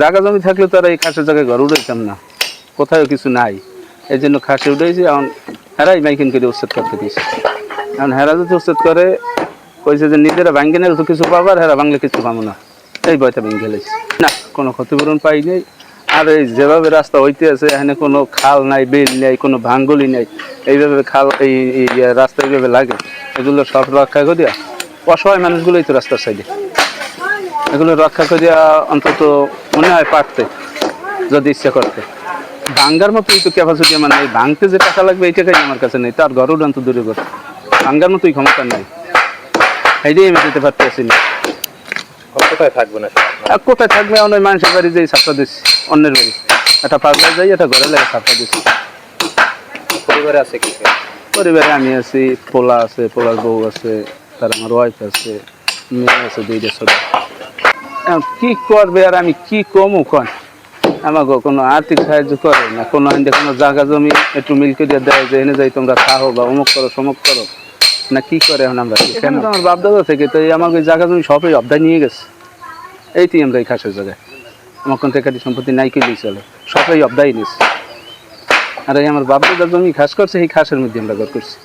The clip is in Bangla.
জায়গা জমি থাকলে তো আর এই খাসের জায়গায় ঘর উঠাইতাম না। কোথাও কিছু নাই। এই জন্য খাসে উঠেছি এখন হেরাই মাইকিন করে উচ্ছেদ করতে দিয়েছি। এখন হেরা যদি উচ্ছেদ করে, কইছে যে নিজেরা ভাঙ্গে তো কিছু পাবার হেরা ভাঙলে কিছু পাবো না। এই বয়টা ভেঙে গেলেছি না, কোনো ক্ষতিপূরণ পাই নেই। আর এই যেভাবে রাস্তা হইতে আছে, এখানে কোনো খাল নাই, বিল নেই, কোনো ভাঙ্গলি নেই। এইভাবে খাল এই রাস্তা এইভাবে লাগে। এগুলো সব রক্ষা করিয়া অসহায় মানুষগুলোই তো রাস্তার সাইডে। এগুলো রক্ষা করিয়া অন্তত মনে হয় পারতে যদি ইচ্ছা করতে। ভাঙ্গার মতোই তো ক্যাপাসিটি আমার নেই ভাঙতে যে টাকা লাগবে এই টাকাই আমার কাছে নেই তার ঘর উড়ান দূরে করে ভাঙ্গার মতোই ক্ষমতা নাই। এইটাই আমি যেতে পারতেছি না। কোথায় থাকবে? আর কোথায় থাকবে? অনেক মানুষের বাড়ি যেই ছাপটা দিচ্ছি অন্যের বাড়ি। একটা পাগলা যাই একটা ঘরে লাগে ছাপটা দিচ্ছি পরিবারে আছে কি পরিবারে আমি আছি পোলা আছে পোলার বউ আছে তার আমার ওয়াইফ আছে মেয়ে আছে দুইটা ছোট। কি করবে আর আমি কি কমু কন? আমাকে কোনো আর্থিক সাহায্য করে না কোনো এনে কোনো জায়গা জমি একটু মিল করে দেয় যে এনে যাই তোমরা খাও বা অমুক করো সমুক করো। না কি করে এখন আমরা? কেন? আমার বাপ দাদা থেকে তো এই আমাকে জায়গা জমি সবই অবদায় নিয়ে গেছে। এইটি আমরা এই খাসের জায়গায়। আমার কোন টেকাটি সম্পত্তি নাই কিনলেই চলে। সবাই অবদায় নিয়েছে। আর এই আমার বাপ দাদার জমি খাস করছে এই খাসের মধ্যে আমরা ঘর করছি।